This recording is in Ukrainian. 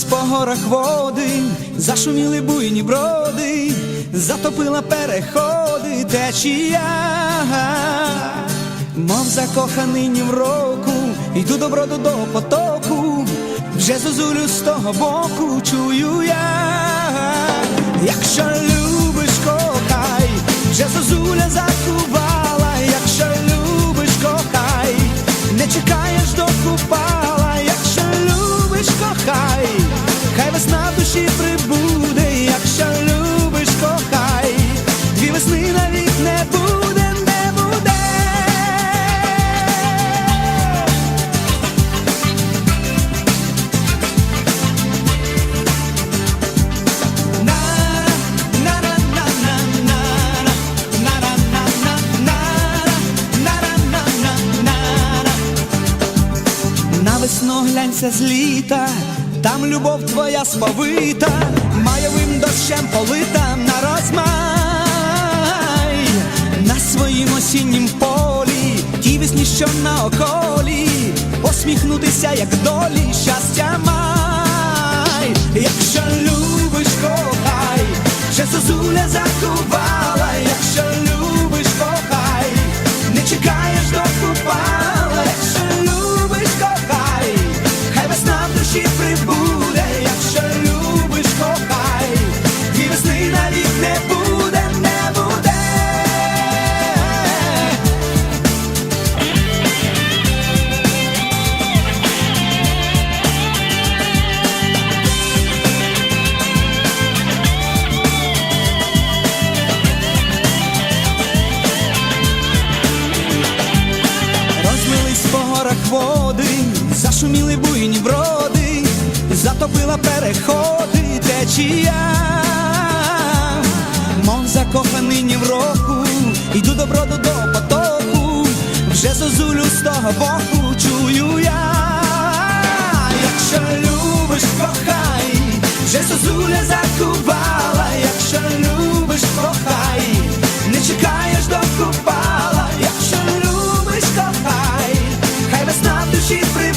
Розлились по горах води, зашуміли буйні броди, затопила переходи течія, мов закоханий ні в року, йду до броду до потоку, вже зозулю з того боку чую я, якщо любиш, кохай, вже зозуля закувала, якщо любиш, кохай, не чекаєш до купала, Весну глянься з літа, там любов твоя сповита, майовим дощем полита на розмай, на своїм осіннім полі, ті весні, що на околі, посміхнутися, як долі, щастя май, якщо любиш, кохай, вже зозуля закувала, води, зашуміли буйні броди, затопила переходи течія, коханий ні в року, йду доброду до потоку, вже зозулю з того боку чую я, якщо любиш, кохай, вже зозуля закувала, якщо любиш, кохай, не чекаєш до купала, якщо любиш, кохай, хай весна в душі прийде.